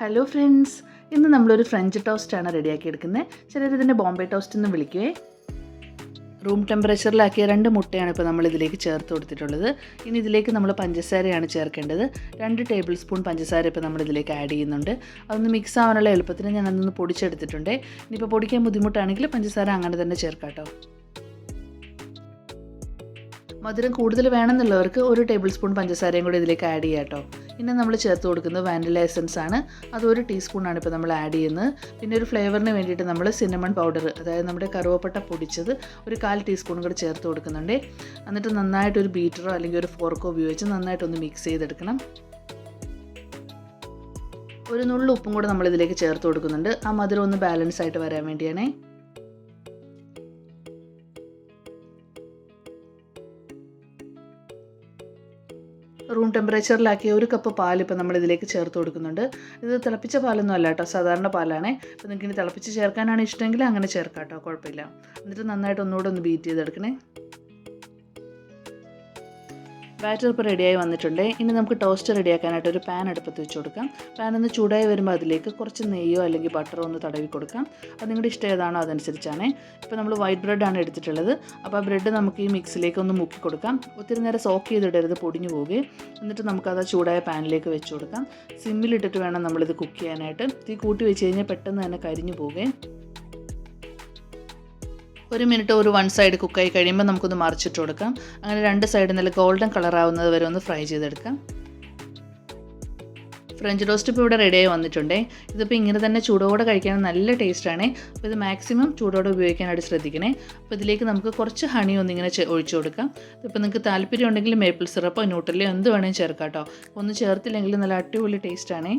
Hello friends ഇന്ന് നമ്മളൊരു French ടോസ്റ്റാണ് റെഡിയാക്കി എടുക്കുന്നത്. ചിലർ ഇതിന്റെ ബോംബെ ടോസ്റ്റ് എന്ന് വിളിക്കുവേ റൂം ടെമ്പറേച്ചറിലാക്കിയ രണ്ട് മുട്ടയാണ് ഇപ്പോൾ നമ്മൾ ഇതിലേക്ക് ചേർത്ത് കൊടുത്തിട്ടുള്ളത്. ഇനി ഇതിലേക്ക് നമ്മൾ പഞ്ചസാരയാണ് ചേർക്കേണ്ടത്. രണ്ട് ടേബിൾ സ്പൂൺ പഞ്ചസാര ഇപ്പോൾ നമ്മൾ ഇതിലേക്ക് ആഡ് ചെയ്യുന്നുണ്ട്. അതൊന്ന് മിക്സ് ആവാനുള്ള എളുപ്പത്തിന് ഞാൻ അതൊന്ന് പൊടിച്ചെടുത്തിട്ടുണ്ട്. ഇനിയിപ്പോൾ പൊടിക്കാൻ ബുദ്ധിമുട്ടാണെങ്കിൽ പഞ്ചസാര അങ്ങനെ തന്നെ ചേർക്കാട്ടോ. കേട്ടോ മധുരം കൂടുതൽ വേണമെന്നുള്ളവർക്ക് ഒരു ടേബിൾ സ്പൂൺ പഞ്ചസാരയും കൂടി ഇതിലേക്ക് ആഡ് ചെയ്യാം കേട്ടോ പിന്നെ നമ്മൾ ചേർത്ത് കൊടുക്കുന്നത് വാനില എസൻസ് ആണ്. അത് ഒരു ടീസ്പൂണാണ് ഇപ്പോൾ നമ്മൾ ആഡ് ചെയ്യുന്നത്. പിന്നെ ഒരു ഫ്ലേവറിന് വേണ്ടിയിട്ട് നമ്മൾ സിനമൺ പൗഡർ അതായത് നമ്മുടെ കറുവപ്പട്ട പൊടിച്ചത് ഒരു കാൽ ടീസ്പൂൺ കൂടെ ചേർത്ത് കൊടുക്കുന്നുണ്ട്. എന്നിട്ട് നന്നായിട്ട് ഒരു ബീറ്ററോ അല്ലെങ്കിൽ ഒരു ഫോർക്കോ ഉപയോഗിച്ച് നന്നായിട്ടൊന്ന് മിക്സ് ചെയ്തെടുക്കണം. ഒരു നുള്ളു ഉപ്പും കൂടെ നമ്മൾ ഇതിലേക്ക് ചേർത്ത് കൊടുക്കുന്നുണ്ട്. ആ മധുരം ഒന്ന് ബാലൻസ് ആയിട്ട് വരാൻ വേണ്ടിയാണേ. റൂം ടെമ്പറേച്ചറിലാക്കിയ ഒരു കപ്പ് പാൽ ഇപ്പോൾ നമ്മൾ ഇതിലേക്ക് ചേർത്ത് കൊടുക്കുന്നുണ്ട്. ഇത് തിളപ്പിച്ച പാലൊന്നും അല്ല കേട്ടോ സാധാരണ പാലാണേ. അപ്പോൾ നിങ്ങൾക്ക് ഇനി തിളപ്പിച്ച് ചേർക്കാനാണ് ഇഷ്ടമെങ്കിൽ അങ്ങനെ ചേർക്കാം കേട്ടോ കുഴപ്പമില്ല. എന്നിട്ട് നന്നായിട്ട് ഒന്നുകൂടെ ഒന്ന് ബീറ്റ് ചെയ്തെടുക്കണേ. ബാറ്റർ ഇപ്പോൾ റെഡിയായി വന്നിട്ടുണ്ട്. ഇനി നമുക്ക് ടോസ്റ്റ് റെഡിയാക്കാനായിട്ട് ഒരു പാൻ അടുപ്പത്ത് വെച്ച് കൊടുക്കാം. പാൻ ഒന്ന് ചൂടായി വരുമ്പോൾ അതിലേക്ക് കുറച്ച് നെയ്യോ അല്ലെങ്കിൽ ബട്ടറോ ഒന്ന് തടവി കൊടുക്കാം. അത് നിങ്ങളുടെ ഇഷ്ടം ഏതാണോ അതനുസരിച്ചാണ്. ഇപ്പോൾ നമ്മൾ വൈറ്റ് ബ്രെഡാണ് എടുത്തിട്ടുള്ളത്. അപ്പോൾ ആ ബ്രെഡ് നമുക്ക് ഈ മിക്സിലേക്ക് ഒന്ന് മുക്കി കൊടുക്കാം. ഒത്തിരി നേരം സോക്ക് ചെയ്തിടരുത് പൊടിഞ്ഞു പോകുകയും എന്നിട്ട് നമുക്കത് ആ ചൂടായ പാനിലേക്ക് വെച്ച് കൊടുക്കാം. സിമ്മിലിട്ടിട്ട് വേണം നമ്മളിത് കുക്ക് ചെയ്യാനായിട്ട്. തീ കൂട്ടി വെച്ച് കഴിഞ്ഞാൽ പെട്ടെന്ന് തന്നെ കരിഞ്ഞു പോവുകയും ഒരു മിനിറ്റ് ഒരു വൺ സൈഡ് കുക്കായി കഴിയുമ്പോൾ നമുക്കൊന്ന് മറിച്ചിട്ട് കൊടുക്കാം. അങ്ങനെ രണ്ട് സൈഡിൽ നല്ല ഗോൾഡൻ കളർ ആവുന്നത് വരെ ഒന്ന് ഫ്രൈ ചെയ്തെടുക്കാം. ഫ്രഞ്ച് റോസ്റ്റ് ഇപ്പോൾ ഇവിടെ റെഡിയായി വന്നിട്ടുണ്ടേ. ഇതിപ്പോൾ ഇങ്ങനെ തന്നെ ചൂടോടെ കഴിക്കാൻ നല്ല ടേസ്റ്റാണ് അപ്പോൾ ഇത് മാക്സിമം ചൂടോടെ ഉപയോഗിക്കാനായിട്ട് ശ്രദ്ധിക്കണേ. അപ്പോൾ ഇതിലേക്ക് നമുക്ക് കുറച്ച് ഹണി ഒന്നിങ്ങനെ ഒഴിച്ചു കൊടുക്കാം. ഇപ്പോൾ നിങ്ങൾക്ക് താല്പര്യം ഉണ്ടെങ്കിൽ മേപ്പിൾ സിറപ്പോ ന്യൂട്രലോ എന്ത് വേണമെങ്കിലും ചേർക്കാം കേട്ടോ. ഒന്ന് ചേർത്തില്ലെങ്കിൽ നല്ല അടിപൊളി ടേസ്റ്റാണേ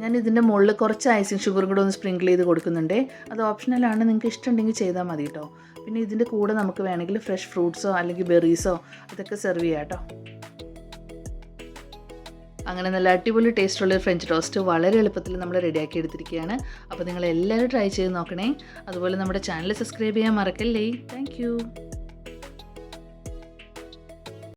ഞാൻ ഇതിന്റെ മുകളിൽ കുറച്ച് ഐസിങ് ഷുഗറും കൂടെ ഒന്ന് സ്പ്രിങ്കിൾ ചെയ്ത് കൊടുക്കുന്നുണ്ട്. അത് ഓപ്ഷണലാണ് നിങ്ങൾക്ക് ഇഷ്ടമുണ്ടെങ്കിൽ ചെയ്താൽ മതി കേട്ടോ. പിന്നെ ഇതിന്റെ കൂടെ നമുക്ക് വേണമെങ്കിൽ ഫ്രഷ് ഫ്രൂട്ട്സോ അല്ലെങ്കിൽ ബെറീസോ അതൊക്കെ സെർവ് ചെയ്യാം കേട്ടോ. അങ്ങനെ നല്ല അടിപൊളി ടേസ്റ്റുള്ള ഫ്രഞ്ച് ടോസ്റ്റ് വളരെ എളുപ്പത്തിൽ നമ്മൾ റെഡിയാക്കി എടുത്തിരിക്കുകയാണ്. അപ്പോൾ നിങ്ങൾ എല്ലാവരും ട്രൈ ചെയ്ത് നോക്കണേ. അതുപോലെ നമ്മുടെ ചാനൽ സബ്സ്ക്രൈബ് ചെയ്യാൻ മറക്കല്ലേ. താങ്ക്